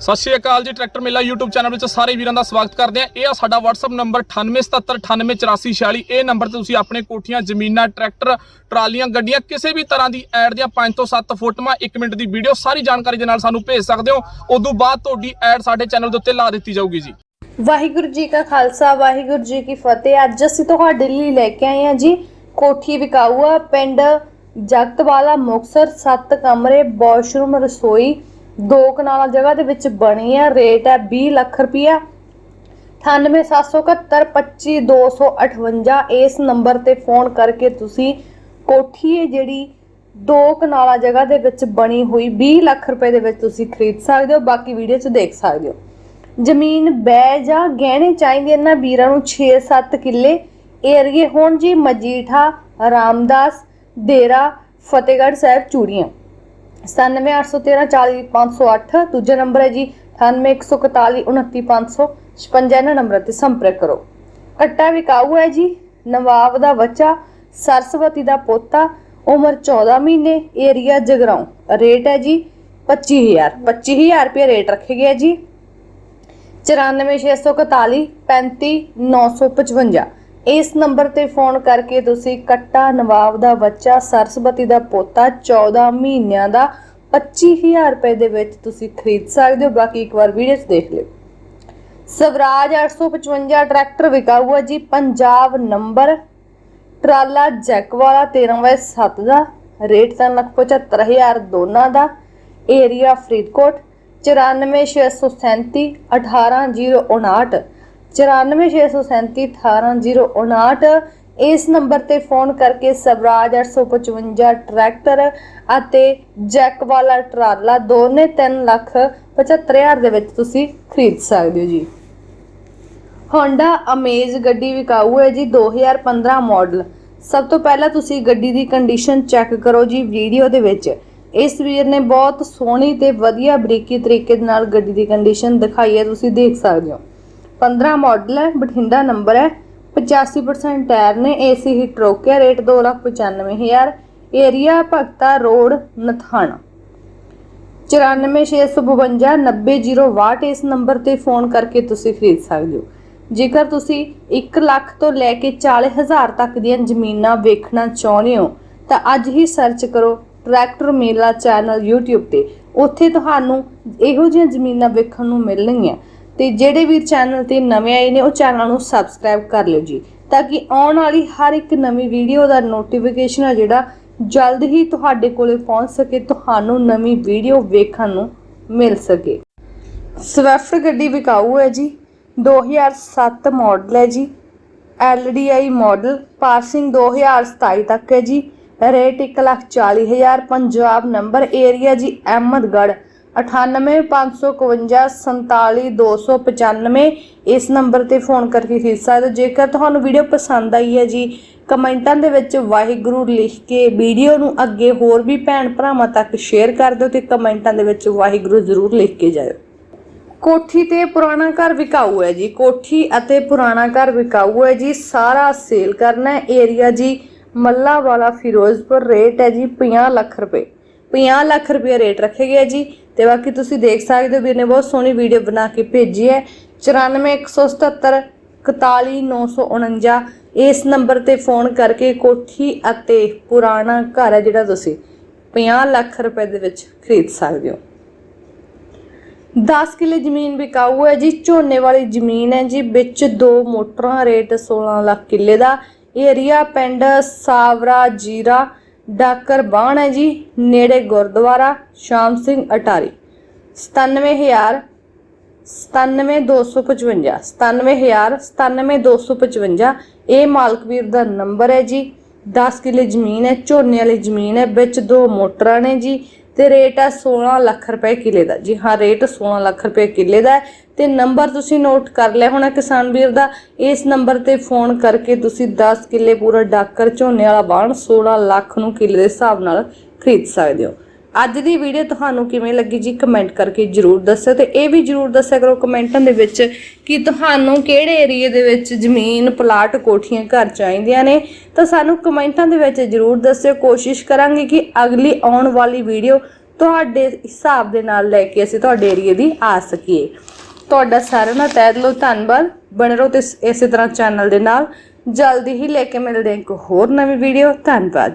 ਸਤਿ ਸ਼੍ਰੀ ਅਕਾਲ ਜੀ, ਟਰੈਕਟਰ ਮੇਲਾ YouTube ਚੈਨਲ ਵਿੱਚ ਸਾਰੇ ਵੀਰਾਂ ਦਾ ਸਵਾਗਤ ਕਰਦੇ ਆ ਇਹ ਆ ਸਾਡਾ WhatsApp ਨੰਬਰ 9877988446 ਇਹ ਨੰਬਰ ਤੇ ਤੁਸੀਂ ਆਪਣੇ ਕੋਠੀਆਂ, ਜ਼ਮੀਨਾਂ, ਟਰੈਕਟਰ, ਟਰਾਲੀਆਂ, ਗੱਡੀਆਂ ਕਿਸੇ ਵੀ ਤਰ੍ਹਾਂ ਦੀ ਐਡ ਦੀਆਂ 5 ਤੋਂ 7 ਫੋਟੋਆਂ 1 ਮਿੰਟ ਦੀ ਵੀਡੀਓ ਸਾਰੀ ਜਾਣਕਾਰੀ ਦੇ ਨਾਲ ਸਾਨੂੰ ਭੇਜ ਸਕਦੇ ਹੋ। ਉਦੋਂ ਬਾਅਦ ਤੁਹਾਡੀ ਐਡ ਸਾਡੇ ਚੈਨਲ ਦੇ ਉੱਤੇ ਲਾ ਦਿੱਤੀ ਜਾਊਗੀ ਜੀ। ਵਾਹਿਗੁਰੂ ਜੀ ਕਾ ਖਾਲਸਾ, ਵਾਹਿਗੁਰੂ ਜੀ ਕੀ ਫਤਿਹ। ਅੱਜ ਅਸੀਂ ਤੁਹਾਡੇ ਲਈ ਲੈ ਕੇ ਆਏ ਹਾਂ ਜੀ ਕੋਠੀ ਵਿਕਾਊ ਪਿੰਡ ਜਗਤਵਾਲਾ ਮੁਕਸਰ 7 ਕਮਰੇ, ਵਾਸ਼ਰੂਮ, ਰਸੋਈ। ਦੋ ਕਨਾਲਾਂ ਜਗ੍ਹਾ ਦੇ ਵਿੱਚ ਬਣੀ ਹੈ ਰੇਟ ਹੈ 20 ਲੱਖ ਰੁਪਇਆ 9877525258 ਇਸ ਨੰਬਰ ਤੇ ਫੋਨ ਕਰਕੇ ਤੁਸੀਂ ਕੋਠੀ ਹੈ ਜਿਹੜੀ ਦੋ ਕਨਾਲਾਂ ਜਗ੍ਹਾ ਦੇ ਵਿੱਚ ਬਣੀ ਹੋਈ 20 ਲੱਖ ਰੁਪਏ ਦੇ ਵਿੱਚ ਤੁਸੀਂ ਖਰੀਦ ਸਕਦੇ ਹੋ, ਬਾਕੀ ਵੀਡੀਓ 'ਚ ਦੇਖ ਸਕਦੇ ਹੋ। ਜ਼ਮੀਨ ਬੈ ਜਾਂ ਗਹਿਣੇ ਚਾਹੀਦੇ ਇਹਨਾਂ ਵੀਰਾਂ ਨੂੰ 6-7 ਕਿੱਲੇ। ਏਰੀਏ ਹੋਣ ਜੀ ਮਜੀਠਾ, ਰਾਮਦਾਸ, ਡੇਰਾ, ਫਤਿਹਗੜ੍ਹ ਸਾਹਿਬ, ਚੂੜੀਆਂ। 9781340508 ਦੂਜਾ ਨੰਬਰ ਹੈ ਜੀ 9814499556 ਇਹਨਾਂ ਨੰਬਰਾਂ ਤੇ ਸੰਪਰਕ ਕਰੋ। ਕੱਟਾ ਵਿਕਾਊ ਹੈ ਜੀ, ਨਵਾਬ ਦਾ ਬੱਚਾ, ਸਰਸਵਤੀ ਦਾ ਪੋਤਾ, ਉਮਰ 14 ਮਹੀਨੇ, ਏਰੀਆ ਜਗਰਾਉਂ। ਰੇਟ ਹੈ ਜੀ 25000 25000 ਰੁਪਏ ਰੇਟ ਰੱਖੇ ਗਿਆ ਜੀ। 94641 35955 ਇਸ ਨੰਬਰ ਤੇ ਫੋਨ ਕਰਕੇ ਤੁਸੀਂ ਕੱਟਾ ਨਵਾਬ ਦਾ ਬੱਚਾ ਸਰਸਵਤੀ ਦਾ ਪੋਤਾ 14 ਮਹੀਨਿਆਂ ਦਾ 25000 ਰੁਪਏ ਦੇ ਵਿੱਚ ਤੁਸੀਂ ਖਰੀਦ ਸਕਦੇ ਹੋ। ਬਾਕੀ ਇੱਕ ਵਾਰ ਵੀਡੀਓ 'ਚ ਦੇਖ ਲਿਓ। ਸਵਰਾਜ 855 ਟਰੈਕਟਰ ਵਿਕਾਊ ਹੈ ਜੀ। ਪੰਜਾਬ ਨੰਬਰ ਟਰਾਲਾ ਜੈਕ ਵਾਲਾ 13/7 ਦਾ, ਰੇਟ ਤਾਂ ਲੱਖ 75000 ਦੋਨਾਂ ਦਾ। ਏਰੀਆ ਫਰੀਦਕੋਟ 94637 18059 94637 18059 ਇਸ ਨੰਬਰ ਤੇ ਫੋਨ ਕਰਕੇ ਸਵਰਾਜ 855 ਟਰੈਕਟਰ ਅਤੇ ਜੈਕ ਵਾਲਾ ਟਰਾਲਾ ਦੋਨੇ 3 ਲੱਖ 75000 ਦੇ ਵਿੱਚ ਤੁਸੀਂ ਖਰੀਦ ਸਕਦੇ ਹੋ ਜੀ। Honda Amaze ਗੱਡੀ ਵਿਕਾਊ ਹੈ ਜੀ 2015 ਮਾਡਲ ਸਭ ਤੋਂ ਪਹਿਲਾਂ ਤੁਸੀਂ ਗੱਡੀ ਦੀ ਕੰਡੀਸ਼ਨ ਚੈੱਕ ਕਰੋ ਜੀ ਵੀਡੀਓ ਦੇ ਵਿੱਚ। ਇਸ ਵੀਰ ਨੇ ਬਹੁਤ ਸੋਹਣੀ ਤੇ ਵਧੀਆ ਬਰੀਕੀ ਤਰੀਕੇ ਦੇ ਨਾਲ ਗੱਡੀ ਦੀ ਕੰਡੀਸ਼ਨ ਦਿਖਾਈ ਹੈ, ਤੁਸੀਂ ਦੇਖ ਸਕਦੇ ਹੋ। 15 ਮਾਡਲ ਹੈ, ਬਠਿੰਡਾ ਨੰਬਰ ਹੈ 85% ਟਾਇਰ ਨੇ ਏਸੀ ਹੀਟ ਰੋਕਿਆ rate 295000 area Bhagta road, Nathana. 94652900 ਇਸ ਨੰਬਰ ਤੇ ਫੋਨ ਕਰਕੇ ਤੁਸੀਂ ਖਰੀਦ ਸਕਦੇ ਹੋ। ਜੇਕਰ ਤੁਸੀਂ 1 ਲੱਖ ਤੋਂ ਲੈ ਕੇ 40000 ਤੱਕ ਦੀਆਂ ਜ਼ਮੀਨਾਂ ਵੇਖਣਾ ਚਾਹੁੰਦੇ ਹੋ, ਤਾਂ ਅੱਜ ਹੀ ਸਰਚ ਕਰੋ ਟਰੈਕਟਰ ਮੇਲਾ ਚੈਨਲ YouTube ਤੇ। ਉੱਥੇ ਤੁਹਾਨੂੰ ਇਹੋ ਜਿਹੀਆਂ ਜ਼ਮੀਨਾਂ ਵੇਖਣ ਨੂੰ ਮਿਲਣਗੀਆਂ। ਤੇ ਜਿਹੜੇ ਵੀ ਚੈਨਲ ਤੇ ਨਵੇਂ ਆਏ ਨੇ, ਉਹ ਚੈਨਲ ਨੂੰ ਸਬਸਕ੍ਰਾਈਬ ਕਰ ਲਿਓ ਜੀ, ਤਾਂ ਕਿ ਆਉਣ ਵਾਲੀ ਹਰ ਇੱਕ ਨਵੀਂ ਵੀਡੀਓ ਦਾ ਨੋਟੀਫਿਕੇਸ਼ਨ ਆ ਜਿਹੜਾ ਜਲਦ ਹੀ ਤੁਹਾਡੇ ਕੋਲੇ ਪਹੁੰਚ ਸਕੇ, ਤੁਹਾਨੂੰ ਨਵੀਂ ਵੀਡੀਓ ਵੇਖਣ ਨੂੰ ਮਿਲ ਸਕੇ। ਸਵਿਫਟ ਗੱਡੀ ਵਿਕਾਊ ਹੈ ਜੀ 2007 ਮਾਡਲ ਹੈ ਜੀ LDI ਮਾਡਲ ਪਾਸਿੰਗ 2027 ਤੱਕ ਹੈ ਜੀ ਰੇਟ 140000 ਪੰਜਾਬ ਨੰਬਰ ਏਰੀਆ ਜੀ, ਅਹਿਮਦਗੜ੍ਹ। 9855547295 ਇਸ ਨੰਬਰ ਤੇ ਫੋਨ ਕਰਕੇ ਖਰੀਦ ਸਕਦੇ ਹੋ। ਜੇਕਰ ਤੁਹਾਨੂੰ ਵੀਡੀਓ ਪਸੰਦ ਆਈ ਹੈ ਜੀ, ਕਮੈਂਟਾਂ ਦੇ ਵਿੱਚ ਵਾਹਿਗੁਰੂ ਲਿਖ ਕੇ ਵੀਡੀਓ ਨੂੰ ਅੱਗੇ ਹੋਰ ਵੀ ਭੈਣ ਭਰਾਵਾਂ ਤੱਕ ਸ਼ੇਅਰ ਕਰ ਦਿਓ ਤੇ ਕਮੈਂਟਾਂ ਦੇ ਵਿੱਚ ਵਾਹਿਗੁਰੂ ਜ਼ਰੂਰ ਲਿਖ ਕੇ ਜਾਇਓ। ਕੋਠੀ ਤੇ ਪੁਰਾਣਾ ਘਰ ਵਿਕਾਊ ਹੈ ਜੀ। ਕੋਠੀ ਅਤੇ ਪੁਰਾਣਾ ਘਰ ਵਿਕਾਊ ਹੈ ਜੀ। ਸਾਰਾ ਸੇਲ ਕਰਨਾ ਹੈ। ਏਰੀਆ ਜੀ ਮੱਲਾ ਵਾਲਾ ਫਿਰੋਜ਼ਪੁਰ ਰੇਟ ਹੈ ਜੀ 50 ਲੱਖ ਰੁਪਏ। 50 ਲੱਖ ਰੁਪਏ ਰੇਟ ਰੱਖੇ ਗਿਆ ਜੀ। ਤੇ ਬਾਕੀ ਤੁਸੀਂ ਦੇਖ ਸਕਦੇ ਹੋ ਵੀਰ ਨੇ ਬਹੁਤ ਸੋਹਣੀ ਵੀਡੀਓ ਬਣਾ ਕੇ ਭੇਜੀ ਹੈ। 94177 41949 ਇਸ ਨੰਬਰ ਤੇ ਫੋਨ ਕਰਕੇ ਕੋਠੀ ਅਤੇ ਪੁਰਾਣਾ ਘਰ ਹੈ ਜਿਹੜਾ ਤੁਸੀਂ 50 ਲੱਖ ਰੁਪਏ ਦੇ ਵਿੱਚ ਖਰੀਦ ਸਕਦੇ ਹੋ। 10 ਕਿੱਲੇ ਜ਼ਮੀਨ ਵਿਕਾਊ ਹੈ ਜੀ। ਝੋਨੇ ਵਾਲੀ ਜ਼ਮੀਨ ਹੈ ਜੀ। ਵਿੱਚ ਦੋ ਮੋਟਰਾਂ ਰੇਟ 16 ਲੱਖ ਕਿੱਲੇ ਦਾ। ਏਰੀਆ ਪਿੰਡ ਸਾਵਰਾ ਜੀਰਾ ਡਾਕਰ ਬਾਣ ਹੈ ਜੀ, ਨੇੜੇ ਗੁਰਦੁਆਰਾ ਸ਼ਾਮ ਸਿੰਘ ਅਟਾਰੀ। 97000 97255 97000 97255 ਇਹ ਮਾਲਕਵੀਰ ਦਾ ਨੰਬਰ ਹੈ ਜੀ। 10 ਕਿੱਲੇ ਜ਼ਮੀਨ ਹੈ, ਝੋਨੇ ਵਾਲੀ ਜ਼ਮੀਨ ਹੈ, ਵਿੱਚ ਦੋ ਮੋਟਰਾਂ ਨੇ ਜੀ। ਤੇ ਰੇਟ ਹੈ 16 ਲੱਖ ਰੁਪਏ ਕਿੱਲੇ ਦਾ। ਜੀ ਹਾਂ ਰੇਟ 16 ਲੱਖ ਰੁਪਏ ਕਿੱਲੇ ਦਾ ਹੈ ਤੇ ਨੰਬਰ ਤੁਸੀਂ ਨੋਟ ਕਰ ਲਿਆ ਹੋਣਾ ਕਿਸਾਨ ਵੀਰ ਦਾ। ਇਸ ਨੰਬਰ ਤੇ ਫੋਨ ਕਰਕੇ ਤੁਸੀਂ 10 ਕਿੱਲੇ ਪੂਰਾ ਡਾਕਰ ਝੋਨੇ ਵਾਲਾ ਬਾਣ 16 ਲੱਖ ਨੂੰ ਕਿੱਲੇ ਦੇ ਹਿਸਾਬ ਨਾਲ ਖਰੀਦ ਸਕਦੇ ਹੋ। ਅੱਜ ਦੀ ਵੀਡੀਓ ਤੁਹਾਨੂੰ ਕਿਵੇਂ ਲੱਗੀ ਜੀ? ਕਮੈਂਟ ਕਰਕੇ ਜਰੂਰ ਦੱਸਿਓ ਤੇ ਇਹ ਵੀ ਜਰੂਰ ਦੱਸਿਆ ਕਰੋ ਕਮੈਂਟਾਂ ਦੇ ਵਿੱਚ ਕਿ ਤੁਹਾਨੂੰ ਕਿਹੜੇ ਏਰੀਏ ਦੇ ਵਿੱਚ ਜ਼ਮੀਨ ਪਲਾਟ ਕੋਠੀਆਂ ਘਰ ਚਾਹੀਦੀਆਂ ਨੇ। ਤਾਂ ਸਾਨੂੰ ਕਮੈਂਟਾਂ ਦੇ ਵਿੱਚ ਜਰੂਰ ਦੱਸਿਓ। ਕੋਸ਼ਿਸ਼ ਕਰਾਂਗੇ ਕਿ ਅਗਲੀ ਆਉਣ ਵਾਲੀ ਵੀਡੀਓ ਤੁਹਾਡੇ ਹਿਸਾਬ ਦੇ ਨਾਲ ਲੈ ਕੇ ਅਸੀਂ ਤੁਹਾਡੇ ਏਰੀਏ ਦੀ ਆ ਸਕੀਏ। ਤੁਹਾਡਾ ਸਾਰਿਆਂ ਦਾ ਤਹਿ ਦਿਲੋਂ ਧੰਨਵਾਦ। ਬਣੇ ਰਹੋ ਤੇ ਇਸੇ ਤਰ੍ਹਾਂ ਚੈਨਲ ਦੇ ਨਾਲ। ਜਲਦੀ ਹੀ ਲੈ ਕੇ ਮਿਲਦੇ ਹਾਂ ਇੱਕ ਹੋਰ ਨਵੀਂ ਵੀਡੀਓ ਧੰਨਵਾਦ।